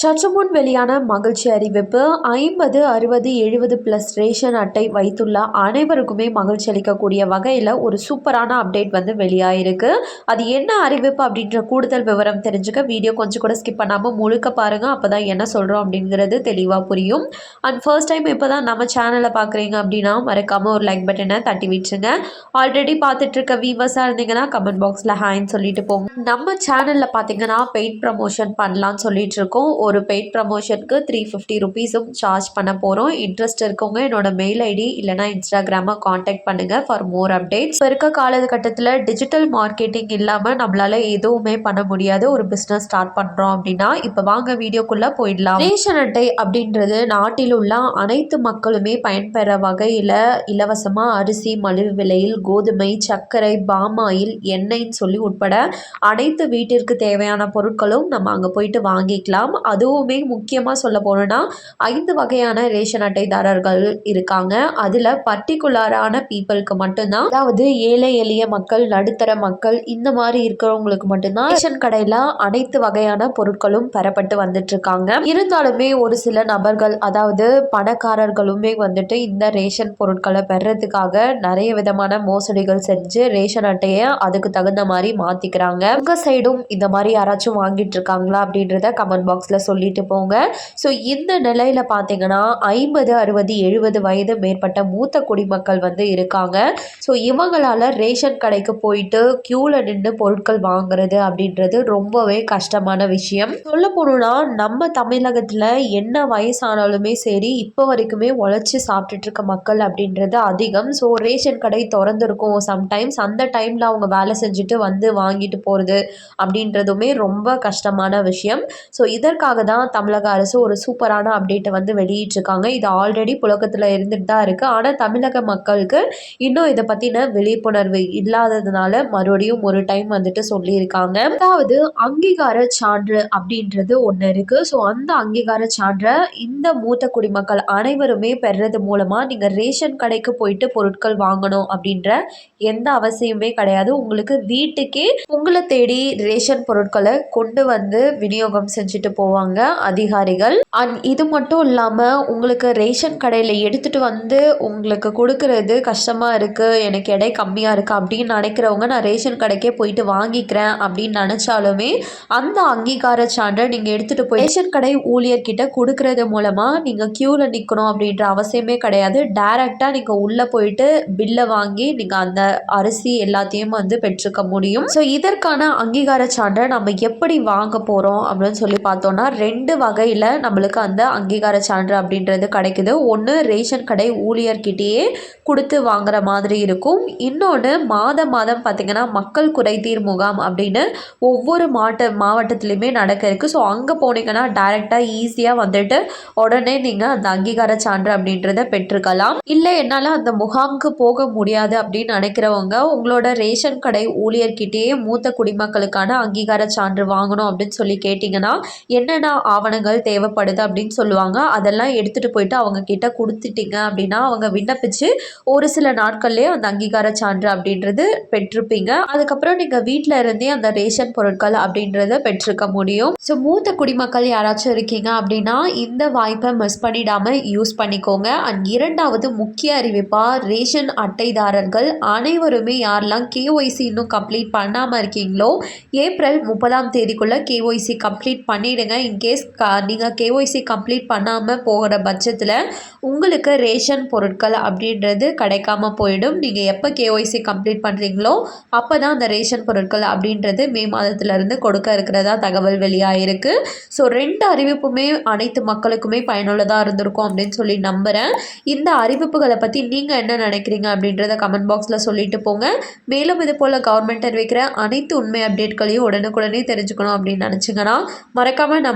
சற்று முன் வெளியான மகிழ்ச்சி அறிவிப்பு ஐம்பது அறுபது எழுபது ப்ளஸ் ரேஷன் அட்டை வைத்துள்ள அனைவருக்குமே மகிழ்ச்சி அளிக்கக்கூடிய வகையில் ஒரு சூப்பரான அப்டேட் வந்து வெளியாயிருக்கு. அது என்ன அறிவிப்பு அப்படின்ற கூடுதல் விவரம் தெரிஞ்சுக்க வீடியோ கொஞ்சம் கூட ஸ்கிப் பண்ணாமல் முழுக்க பாருங்கள் அப்போ தான் என்ன சொல்கிறோம் அப்படிங்கிறது தெளிவாக புரியும். அண்ட் ஃபர்ஸ்ட் டைம் இப்போ தான் நம்ம சேனலை பார்க்குறீங்க அப்படின்னா மறக்காமல் ஒரு லைக் பட்டனை தட்டி விட்டுருங்க. ஆல்ரெடி பார்த்துட்டு இருக்க வீவர்ஸாக இருந்தீங்கன்னா கமெண்ட் பாக்ஸில் ஹாய்ன்னு சொல்லிட்டு போங்க. நம்ம சேனலில் பார்த்தீங்கன்னா பெயிண்ட் ப்ரமோஷன் பண்ணலான்னு சொல்லிட்டு இருக்கோம். ஒரு பெய்ட் ப்ரமோஷனுக்கு த்ரீ ஃபிஃப்டி ருபீஸும் சார்ஜ் பண்ண போகிறோம் இன்ட்ரெஸ்ட் இருக்கவங்க என்னோட மெயில் ஐடி இல்லைனா இன்ஸ்டாகிராமை காண்டாக்ட் பண்ணுங்கள் ஃபார் மோர் அப்டேட்ஸ் இப்போ இருக்க காலகட்டத்தில் டிஜிட்டல் மார்க்கெட்டிங் இல்லாமல் நம்மளால் எதுவுமே பண்ண முடியாது. ஒரு பிஸ்னஸ் ஸ்டார்ட் பண்ணுறோம் அப்படின்னா இப்போ வாங்க வீடியோக்குள்ளே போயிடலாம். ரேஷன் அட்டை அப்படின்றது நாட்டில் உள்ள அனைத்து மக்களுமே பயன்பெற வகையில் இலவசமாக அரிசி மலிவு விலையில் கோதுமை சர்க்கரை பாமாயில் எண்ணெய்ன்னு சொல்லி உட்பட அனைத்து வீட்டிற்கு தேவையான பொருட்களும் நம்ம அங்கே போயிட்டு வாங்கிக்கலாம். அது அதுவுமே முக்கியமாக சொல்ல போனோன்னா ஐந்து வகையான ரேஷன் அட்டைதாரர்கள் இருக்காங்க. அதில் பர்டிகுலரான பீப்புளுக்கு மட்டும்தான். அதாவது ஏழை எளிய மக்கள் நடுத்தர மக்கள் இந்த மாதிரி இருக்கிறவங்களுக்கு மட்டும்தான் ரேஷன் கடையில் அனைத்து வகையான பொருட்களும் பெறப்பட்டு வந்துட்டு இருக்காங்க இருந்தாலுமே ஒரு சில நபர்கள் அதாவது பணக்காரர்களுமே வந்துட்டு இந்த ரேஷன் பொருட்களை பெறதுக்காக நிறைய விதமான மோசடிகள் செஞ்சு ரேஷன் அட்டையை அதுக்கு தகுந்த மாதிரி மாத்திக்கிறாங்க. உங்க சைடும் இந்த மாதிரி யாராச்சும் வாங்கிட்டு இருக்காங்களா அப்படின்றத கமெண்ட் பாக்ஸில் சொல்லிட்டு போங்க. ஸோ இந்த நிலையில் பார்த்தீங்கன்னா ஐம்பது அறுபது எழுபது வயது மேற்பட்ட மூத்த குடிமக்கள் வந்து இருக்காங்க. ஸோ இவங்களால் ரேஷன் கடைக்கு போயிட்டு க்யூவில் நின்று பொருட்கள் வாங்குறது அப்படின்றது ரொம்பவே கஷ்டமான விஷயம். சொல்ல போகணுன்னா நம்ம தமிழகத்தில் என்ன வயசானாலுமே சரி இப்போ வரைக்குமே உழைச்சி சாப்பிட்டுட்டு இருக்க மக்கள் அப்படின்றது அதிகம். ஸோ ரேஷன் கடை திறந்துருக்கும். சம்டைம்ஸ் அந்த டைமில் அவங்க வேலை செஞ்சுட்டு வந்து வாங்கிட்டு போகிறது அப்படின்றதுமே ரொம்ப கஷ்டமான விஷயம். ஸோ இதற்காக தான் தமிழக அரசு ஒரு சூப்பரான அப்டேட்டை வந்து வெளியிட்டிருக்காங்க. இது ஆல்ரெடி புழக்கத்தில் இருந்துட்டு தான் இருக்குது ஆனால் தமிழக மக்களுக்கு இன்னும் இதை பற்றின விழிப்புணர்வு இல்லாததுனால மறுபடியும் ஒரு டைம் வந்துட்டு சொல்லியிருக்காங்க. அதாவது அங்கீகார சான்று அப்படின்றது ஒன்று இருக்குது ஸோ அந்த அங்கீகார சான்றை இந்த மூத்த குடிமக்கள் அனைவருமே பெறுறது மூலமாக நீங்கள் ரேஷன் கடைக்கு போயிட்டு பொருட்கள் வாங்கணும் அப்படின்ற எந்த அவசியமே கிடையாது. உங்களுக்கு வீட்டுக்கே உங்களை தேடி ரேஷன் பொருட்களை கொண்டு வந்து விநியோகம் செஞ்சுட்டு போவாங்க. அதிகாரிகள். அண்ட் இது மட்டும் இல்லாமல் உங்களுக்கு ரேஷன் கடையில் எடுத்துகிட்டு வந்து உங்களுக்கு கொடுக்கறது கஷ்டமாக இருக்குது எனக்கு எடை கம்மியாக இருக்குது அப்படின்னு நினைக்கிறவங்க நான் ரேஷன் கடைக்கே போயிட்டு வாங்கிக்கிறேன் அப்படின்னு நினச்சாலுமே அந்த அங்கீகார சான்றை நீங்கள் எடுத்துகிட்டு போய் ரேஷன் கடை ஊழியர்கிட்ட கொடுக்கறது மூலமாக நீங்கள் க்யூவில் நிற்கணும் அப்படின்ற அவசியமே கிடையாது. டேரெக்டாக நீங்கள் உள்ளே போயிட்டு பில்லை வாங்கி நீங்கள் அந்த அரிசி எல்லாத்தையும் வந்து பெற்றுக்க முடியும். ஸோ இதற்கான அங்கீகார சான்றை நம்ம எப்படி வாங்க போகிறோம் அப்படின்னு சொல்லி பார்த்தோன்னா ரெண்டு வகையில் நம்மளுக்கு அந்த அங்கீகார சான்று அப்படின்றது கிடைக்குது. ஒன்று ரேஷன் கடை ஊழியர்கிட்டேயே கொடுத்து வாங்குற மாதிரி இருக்கும். இன்னொன்று மாதம் மாதம் பார்த்திங்கன்னா மக்கள் குறைதீர் முகாம் அப்படின்னு ஒவ்வொரு மாவட்ட மாவட்டத்துலேயுமே நடக்க இருக்குது ஸோ அங்கே போனீங்கன்னா டைரெக்டாக ஈஸியாக வந்துட்டு உடனே நீங்கள் அந்த அங்கீகார சான்று அப்படின்றத பெற்றுக்கலாம். இல்லை என்னால் அந்த முகாமுக்கு போக முடியாது அப்படின்னு நினைக்கிறவங்க உங்களோட ரேஷன் கடை ஊழியர்கிட்டேயே மூத்த குடிமக்களுக்கான அங்கீகார சான்று வாங்கணும் அப்படின்னு சொல்லி கேட்டிங்கன்னா என்னென்ன ஆவணங்கள் தேவைப்படுது அப்படின்னு சொல்லுவாங்க அதெல்லாம் எடுத்துகிட்டு போயிட்டு அவங்க கிட்ட கொடுத்துட்டீங்க அப்படின்னா அவங்க விண்ணப்பிச்சு ஒரு சில நாட்கள்லேயே அந்த அங்கீகார சான்று அப்படின்றது பெற்றிருப்பீங்க. அதுக்கப்புறம் நீங்கள் வீட்டில் இருந்தே அந்த ரேஷன் பொருட்கள் அப்படின்றத பெற்றிருக்க முடியும். ஸோ மூத்த குடிமக்கள் யாராச்சும் இருக்கீங்க அப்படின்னா இந்த வாய்ப்பை மிஸ் பண்ணிடாமல் யூஸ் பண்ணிக்கோங்க. அண்ட் இரண்டாவது முக்கிய அறிவிப்பாக ரேஷன் அட்டைதாரர்கள் அனைவருமே யாரெல்லாம் கேஒய்சி இன்னும் கம்ப்ளீட் பண்ணாமல் இருக்கீங்களோ ஏப்ரல் முப்பதாம் தேதிக்குள்ளே கேஒய்சி கம்ப்ளீட் பண்ணிவிடுங்க இன்கேஸ் கா நீங்கள் கேஒய்சி கம்ப்ளீட் பண்ணாமல் போகிற பட்சத்தில் உங்களுக்கு ரேஷன் பொருட்கள் அப்படின்றது கிடைக்காம போயிடும். நீங்கள் எப்போ கேஒய்சி கம்ப்ளீட் பண்ணுறீங்களோ அப்போ தான் அந்த ரேஷன் பொருட்கள் அப்படின்றது மே மாதத்துலேருந்து கொடுக்க இருக்கிறதா தகவல் வெளியாகிருக்கு ஸோ ரெண்டு அறிவிப்புமே அனைத்து மக்களுக்குமே பயனுள்ளதாக இருந்திருக்கும் அப்படின்னு சொல்லி நம்புகிறேன் இந்த அறிவிப்புகளை பற்றி நீங்கள் என்ன நினைக்கிறீங்க அப்படின்றத கமெண்ட் பாக்ஸில் சொல்லிட்டு போங்க. மேலும் இது போல் கவர்மெண்ட் அறிவிக்கிற அனைத்து உண்மை அப்டேட்களையும் உடனுக்குடனே தெரிஞ்சுக்கணும் அப்படின்னு நினச்சிங்கன்னா மறக்காமல்